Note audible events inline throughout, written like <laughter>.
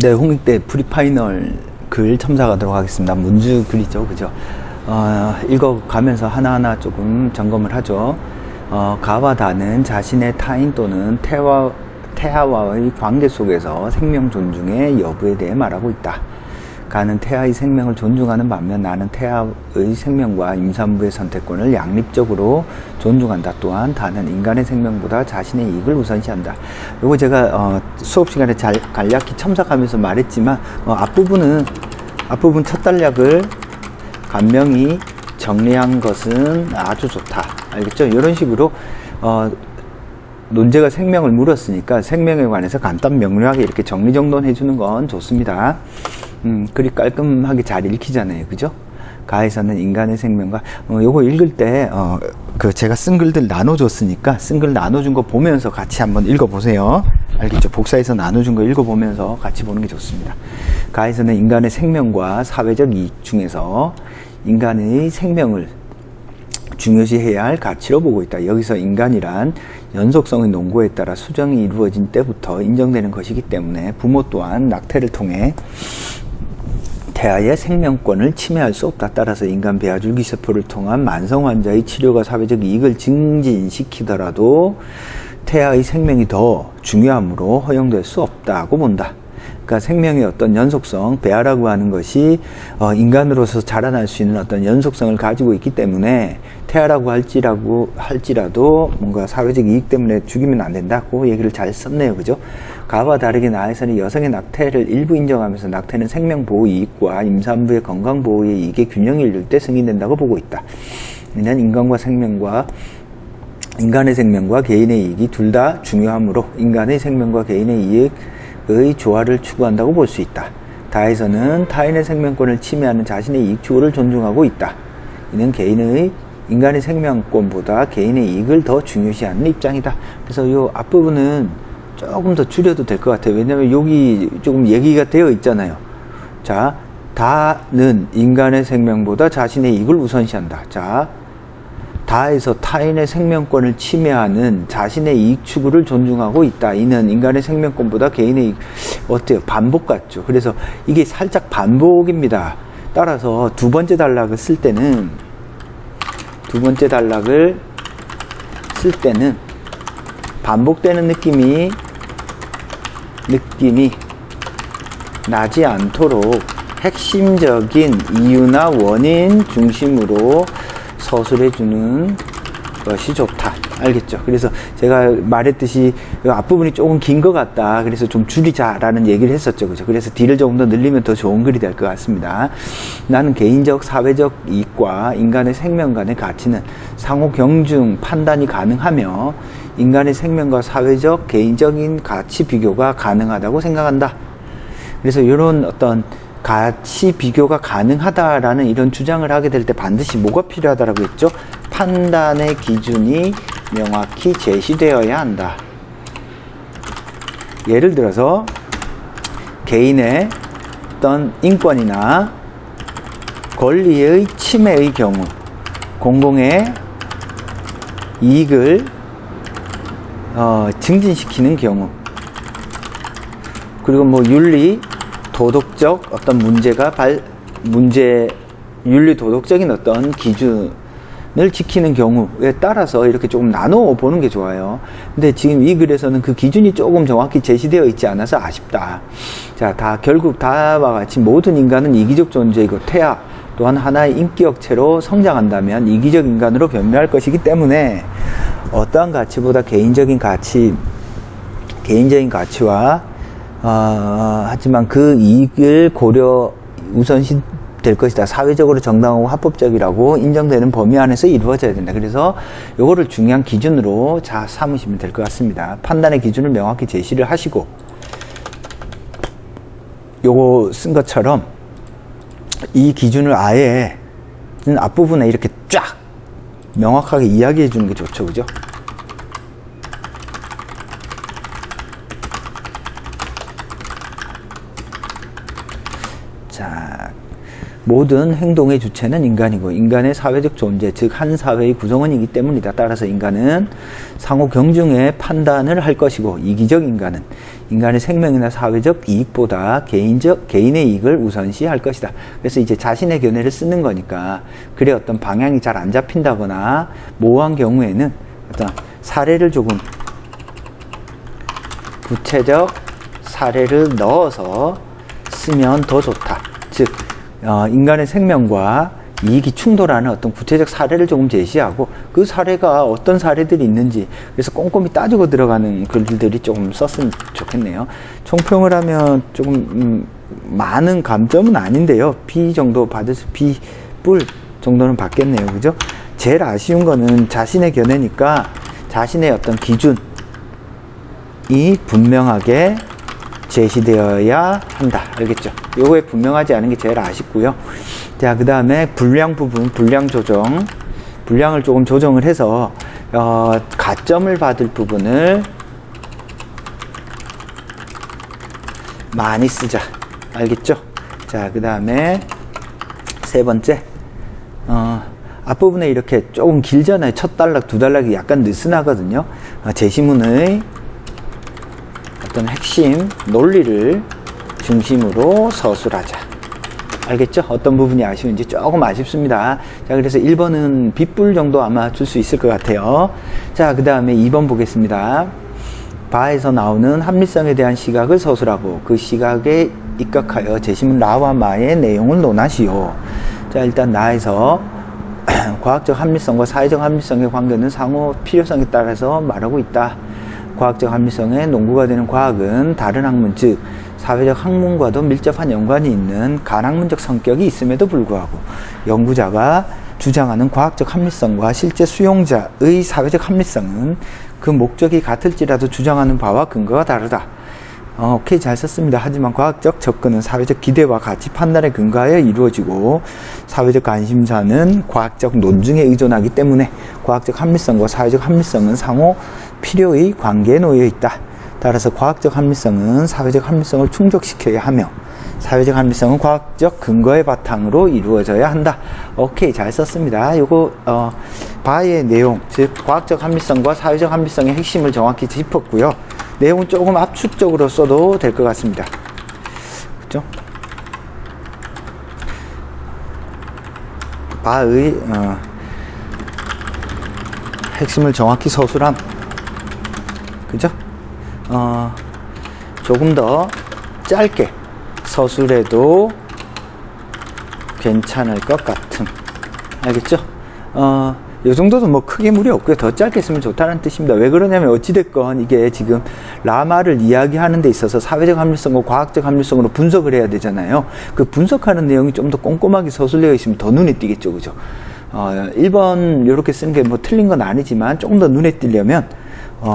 네, 홍익대 프리파이널 글 첨삭하도록 하겠습니다. 문주 글이죠, 그죠? 어, 읽어가면서 하나하나 조금 점검을 하죠. 어, 가와 다는 자신의 타인 또는 태와, 태아와의 관계 속에서 생명 존중의 여부에 대해 말하고 있다. 가는 태아의 생명을 존중하는 반면 나는 태아의 생명과 임산부의 선택권을 양립적으로 존중한다. 또한 다는 인간의 생명보다 자신의 이익을 우선시한다. 요거 제가 어, 수업 시간에 잘 간략히 첨삭하면서 말했지만 어, 앞부분은 앞부분 첫 단락을 간명히 정리한 것은 아주 좋다. 알겠죠? 이런 식으로 어, 논제가 생명을 물었으니까 생명에 관해서 간단 명료하게 이렇게 정리정돈해 주는 건 좋습니다. 음, 글이 깔끔하게 잘 읽히잖아요. 그죠? 가에서는 인간의 생명과, 어, 요거 읽을 때, 어, 그 제가 쓴 글들 나눠줬으니까 쓴 글 나눠준 거 보면서 같이 한번 읽어보세요. 알겠죠? 복사해서 나눠준 거 읽어보면서 같이 보는 게 좋습니다. 가에서는 인간의 생명과 사회적 이익 중에서 인간의 생명을 중요시해야 할 가치로 보고 있다. 여기서 인간이란 연속성의 논고에 따라 수정이 이루어진 때부터 인정되는 것이기 때문에 부모 또한 낙태를 통해 태아의 생명권을 침해할 수 없다. 따라서 인간 배아줄기 세포를 통한 만성 환자의 치료가 사회적 이익을 증진시키더라도 태아의 생명이 더 중요하므로 허용될 수 없다고 본다. 그러니까 생명의 어떤 연속성, 배아라고 하는 것이 어, 인간으로서 자라날 수 있는 어떤 연속성을 가지고 있기 때문에 태아라고 할지라고 할지라도 뭔가 사회적 이익 때문에 죽이면 안 된다고 얘기를 잘 썼네요, 그죠? 가와 다르게 나에서는 여성의 낙태를 일부 인정하면서 낙태는 생명 보호 이익과 임산부의 건강 보호의 이익의 균형을 이룰 때 승인된다고 보고 있다. 이는 인간과 생명과 인간의 생명과 개인의 이익이 둘 다 중요하므로 인간의 생명과 개인의 이익 의 조화를 추구한다고 볼 수 있다. 다에서는 타인의 생명권을 침해하는 자신의 이익 추구를 존중하고 있다. 이는 개인의 인간의 생명권보다 개인의 이익을 더 중요시하는 입장이다. 그래서 이 앞부분은 조금 더 줄여도 될 것 같아요. 왜냐하면 여기 조금 얘기가 되어 있잖아요. 자, 다는 인간의 생명보다 자신의 이익을 우선시한다. 자, 다에서 타인의 생명권을 침해하는 자신의 이익 추구를 존중하고 있다. 이는 인간의 생명권보다 개인의 이익, 어때요? 반복 같죠? 그래서 이게 살짝 반복입니다. 따라서 두 번째 단락을 쓸 때는, 두 번째 단락을 쓸 때는 반복되는 느낌이 느낌이 나지 않도록 핵심적인 이유나 원인 중심으로 서술해 주는 것이 좋다. 알겠죠? 그래서 제가 말했듯이 앞부분이 조금 긴 것 같다. 그래서 좀 줄이자라는 얘기를 했었죠. 그죠? 그래서 뒤를 조금 더 늘리면 더 좋은 글이 될 것 같습니다. 나는 개인적, 사회적 이익과 인간의 생명 간의 가치는 상호 경중 판단이 가능하며 인간의 생명과 사회적, 개인적인 가치 비교가 가능하다고 생각한다. 그래서 이런 어떤 가치 비교가 가능하다라는 이런 주장을 하게 될 때 반드시 뭐가 필요하다라고 했죠? 판단의 기준이 명확히 제시되어야 한다. 예를 들어서 개인의 어떤 인권이나 권리의 침해의 경우 공공의 이익을 어, 증진시키는 경우 그리고 뭐 윤리 도덕적 어떤 문제가 발 문제 윤리 도덕적인 어떤 기준을 지키는 경우에 따라서 이렇게 조금 나눠 보는 게 좋아요. 근데 지금 이 글에서는 그 기준이 조금 정확히 제시되어 있지 않아서 아쉽다. 자, 다 결국 다와 같이 모든 인간은 이기적 존재이고 태아 또한 하나의 인격체로 성장한다면 이기적 인간으로 변모할 것이기 때문에 어떠한 가치보다 개인적인 가치, 개인적인 가치와 어, 하지만 그 이익을 고려 우선시 될 것이다. 사회적으로 정당하고 합법적이라고 인정되는 범위 안에서 이루어져야 된다. 그래서 요거를 중요한 기준으로 자 삼으시면 될 것 같습니다. 판단의 기준을 명확히 제시를 하시고 요거 쓴 것처럼 이 기준을 아예 앞부분에 이렇게 쫙 명확하게 이야기해 주는 게 좋죠. 그죠? 자, 모든 행동의 주체는 인간이고 인간의 사회적 존재, 즉 한 사회의 구성원이기 때문이다. 따라서 인간은 상호 경중의 판단을 할 것이고 이기적 인간은 인간의 생명이나 사회적 이익보다 개인적 개인의 이익을 우선시할 것이다. 그래서 이제 자신의 견해를 쓰는 거니까 그래 어떤 방향이 잘 안 잡힌다거나 모호한 경우에는 어떤 사례를 조금 구체적 사례를 넣어서 쓰면 더 좋다. 즉, 어, 인간의 생명과 이익이 충돌하는 어떤 구체적 사례를 조금 제시하고 그 사례가 어떤 사례들이 있는지 그래서 꼼꼼히 따지고 들어가는 글들이 조금 썼으면 좋겠네요. 총평을 하면 조금 음, 많은 감점은 아닌데요. B 정도 받을 수 B 뿔 정도는 받겠네요. 그죠? 제일 아쉬운 거는 자신의 견해니까 자신의 어떤 기준 이 분명하게 제시되어야 한다. 알겠죠? 요거에 분명하지 않은 게 제일 아쉽고요. 자, 그 다음에 분량 부분, 분량 조정. 분량을 조금 조정을 해서, 어, 가점을 받을 부분을 많이 쓰자. 알겠죠? 자, 그 다음에 세 번째. 어, 앞부분에 이렇게 조금 길잖아요. 첫 단락, 두 단락이 약간 느슨하거든요. 어, 제시문의 어떤 핵심 논리를 중심으로 서술하자. 알겠죠? 어떤 부분이 아쉬운지 조금 아쉽습니다. 자, 그래서 1번은 빗불 정도 아마 줄 수 있을 것 같아요. 자, 그 다음에 2번 보겠습니다. 바에서 나오는 합리성에 대한 시각을 서술하고 그 시각에 입각하여 제시문 라와 마의 내용을 논하시오. 자, 일단 나에서 <clears throat> 과학적 합리성과 사회적 합리성의 관계는 상호 필요성에 따라서 말하고 있다. 과학적 합리성의 농구가 되는 과학은 다른 학문, 즉 사회적 학문과도 밀접한 연관이 있는 간학문적 성격이 있음에도 불구하고 연구자가 주장하는 과학적 합리성과 실제 수용자의 사회적 합리성은 그 목적이 같을지라도 주장하는 바와 근거가 다르다. 어, 오케이 잘 썼습니다. 하지만 과학적 접근은 사회적 기대와 가치 판단에 근거하여 이루어지고 사회적 관심사는 과학적 논증에 의존하기 때문에 과학적 합리성과 사회적 합리성은 상호 필요의 관계에 놓여 있다. 따라서 과학적 합리성은 사회적 합리성을 충족시켜야 하며 사회적 합리성은 과학적 근거의 바탕으로 이루어져야 한다. 오케이 잘 썼습니다. 요거 어, 바의 내용 즉 과학적 합리성과 사회적 합리성의 핵심을 정확히 짚었고요. 내용은 조금 압축적으로 써도 될 것 같습니다. 그죠? 바의 어, 핵심을 정확히 서술함. 그죠? 어, 조금 더 짧게 서술해도 괜찮을 것 같음. 알겠죠? 어, 이 정도도 뭐 크게 무리 없고요. 더 짧게 쓰면 좋다는 뜻입니다. 왜 그러냐면 어찌됐건 이게 지금 라마를 이야기하는 데 있어서 사회적 합리성과 과학적 합리성으로 분석을 해야 되잖아요. 그 분석하는 내용이 좀 더 꼼꼼하게 서술되어 있으면 더 눈에 띄겠죠. 그죠? 어, 1번 이렇게 쓰는 게 뭐 틀린 건 아니지만 조금 더 눈에 띄려면 어,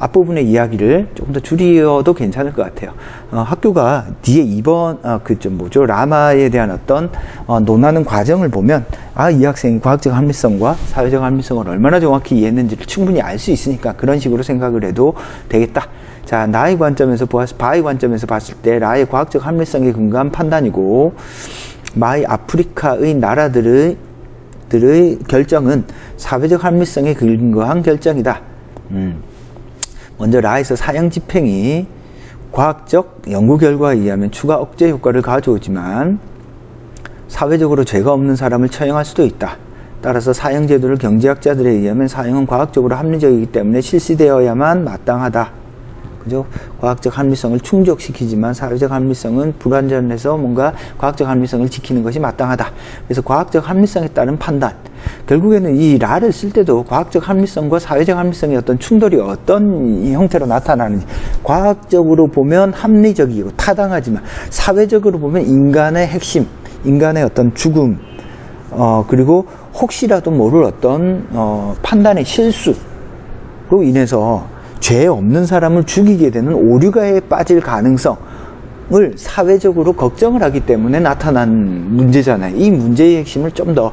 앞부분의 이야기를 조금 더 줄여도 괜찮을 것 같아요. 어, 학교가 뒤에 2번, 어, 그, 좀 뭐죠, 라마에 대한 어떤, 어, 논하는 과정을 보면, 아, 이 학생이 과학적 합리성과 사회적 합리성을 얼마나 정확히 이해했는지를 충분히 알 수 있으니까 그런 식으로 생각을 해도 되겠다. 자, 나의 관점에서 보았을, 바의 관점에서 봤을 때, 라의 과학적 합리성에 근거한 판단이고, 마의 아프리카의 나라들의, 들의 결정은 사회적 합리성에 근거한 결정이다. 음. 먼저 라에서 사형 집행이 과학적 연구 결과에 의하면 추가 억제 효과를 가져오지만 사회적으로 죄가 없는 사람을 처형할 수도 있다. 따라서 사형 제도를 경제학자들에 의하면 사형은 과학적으로 합리적이기 때문에 실시되어야만 마땅하다. 그죠? 과학적 합리성을 충족시키지만 사회적 합리성은 불완전해서 뭔가 과학적 합리성을 지키는 것이 마땅하다. 그래서 과학적 합리성에 따른 판단. 결국에는 이 라를 쓸 때도 과학적 합리성과 사회적 합리성의 어떤 충돌이 어떤 형태로 나타나는지 과학적으로 보면 합리적이고 타당하지만 사회적으로 보면 인간의 핵심, 인간의 어떤 죽음, 어, 그리고 혹시라도 모를 어떤 어, 판단의 실수로 인해서 죄 없는 사람을 죽이게 되는 오류가에 빠질 가능성 을 사회적으로 걱정을 하기 때문에 나타난 문제잖아요. 이 문제의 핵심을 좀 더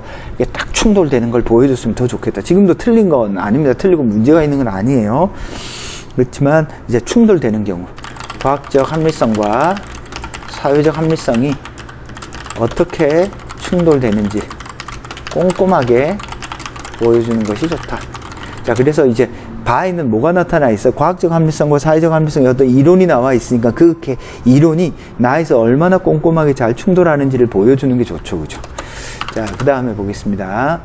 딱 충돌되는 걸 보여줬으면 더 좋겠다. 지금도 틀린 건 아닙니다. 틀리고 문제가 있는 건 아니에요. 그렇지만 이제 충돌되는 경우 과학적 합리성과 사회적 합리성이 어떻게 충돌되는지 꼼꼼하게 보여주는 것이 좋다. 자, 그래서 이제 바에는 뭐가 나타나 있어? 과학적 합리성과 사회적 합리성의 어떤 이론이 나와 있으니까 그 개- 이론이 나에서 얼마나 꼼꼼하게 잘 충돌하는지를 보여주는 게 좋죠. 그죠? 자, 그 다음에 보겠습니다.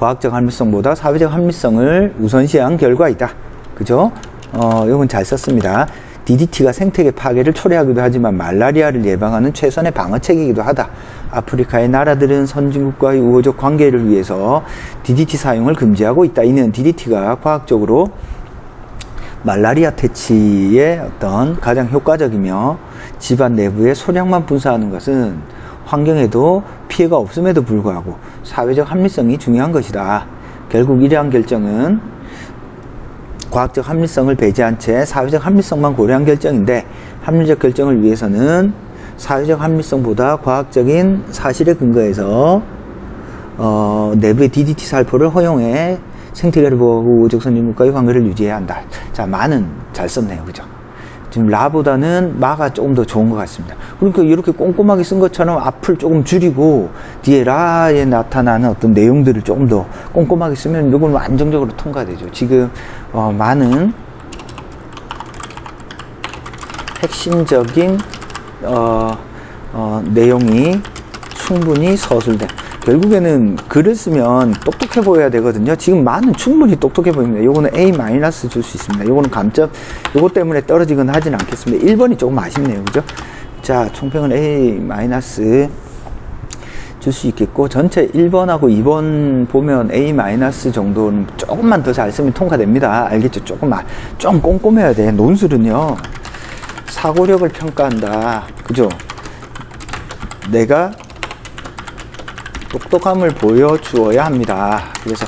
과학적 합리성보다 사회적 합리성을 우선시한 결과이다. 그죠? 어, 이건 잘 썼습니다. DDT가 생태계 파괴를 초래하기도 하지만 말라리아를 예방하는 최선의 방어책이기도 하다. 아프리카의 나라들은 선진국과의 우호적 관계를 위해서 DDT 사용을 금지하고 있다. 이는 DDT가 과학적으로 말라리아 퇴치의 어떤 가장 효과적이며 집안 내부에 소량만 분사하는 것은 환경에도 피해가 없음에도 불구하고 사회적 합리성이 중요한 것이다. 결국 이러한 결정은 과학적 합리성을 배제한 채 사회적 합리성만 고려한 결정인데 합리적 결정을 위해서는 사회적 합리성보다 과학적인 사실에 근거해서 어, 내부의 DDT 살포를 허용해 생태계를 보호하고 우호적 선진국과의 관계를 유지해야 한다. 자, 마는 잘 썼네요. 그죠? 지금 라보다는 마가 조금 더 좋은 것 같습니다. 그러니까 이렇게 꼼꼼하게 쓴 것처럼 앞을 조금 줄이고 뒤에 라에 나타나는 어떤 내용들을 조금 더 꼼꼼하게 쓰면 이건 안정적으로 통과되죠. 지금 어, 많은 핵심적인 어, 어, 내용이 충분히 서술된 결국에는 글을 쓰면 똑똑해 보여야 되거든요. 지금 많은 충분히 똑똑해 보입니다. 요거는 A 마이너스 줄 수 있습니다. 요거는 감점, 요거 때문에 떨어지거나 하진 않겠습니다. 1번이 조금 아쉽네요. 그죠? 자, 총평은 A 마이너스 줄 수 있겠고, 전체 1번하고 2번 보면 A 마이너스 정도는 조금만 더 잘 쓰면 통과됩니다. 알겠죠? 조금만, 좀 꼼꼼해야 돼. 논술은요, 사고력을 평가한다. 그죠? 내가 똑똑함을 보여주어야 합니다. 그래서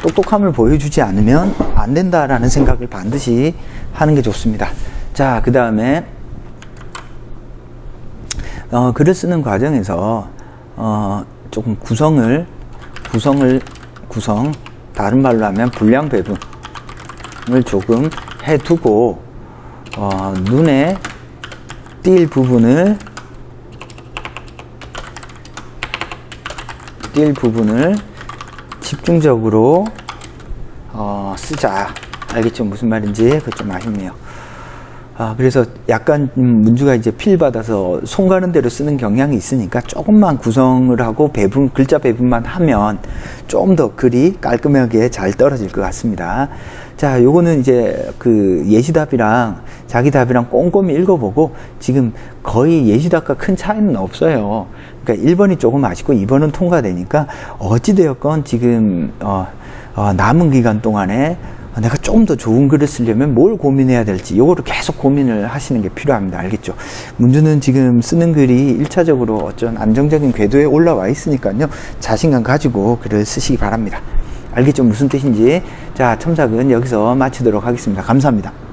똑똑함을 보여주지 않으면 안 된다라는 생각을 반드시 하는 게 좋습니다. 자, 그 다음에 어, 글을 쓰는 과정에서 어, 조금 구성을 구성을 구성 다른 말로 하면 분량 배분을 조금 해두고 어, 눈에 띌 부분을 띌 부분을 집중적으로 어, 쓰자. 알겠죠? 무슨 말인지 그거 좀 아쉽네요. 아, 그래서 약간 음, 문주가 이제 필 받아서 손 가는 대로 쓰는 경향이 있으니까 조금만 구성을 하고 배분, 글자 배분만 하면 좀 더 글이 깔끔하게 잘 떨어질 것 같습니다. 자, 요거는 이제 그 예시답이랑 자기 답이랑 꼼꼼히 읽어보고 지금 거의 예시답과 큰 차이는 없어요. 그러니까 1번이 조금 아쉽고 2번은 통과되니까 어찌되었건 지금, 어, 어, 남은 기간 동안에 내가 좀 더 좋은 글을 쓰려면 뭘 고민해야 될지 요거를 계속 고민을 하시는 게 필요합니다. 알겠죠? 문주는 지금 쓰는 글이 1차적으로 어떤 안정적인 궤도에 올라와 있으니까요. 자신감 가지고 글을 쓰시기 바랍니다. 알겠죠? 무슨 뜻인지. 자, 첨삭은 여기서 마치도록 하겠습니다. 감사합니다.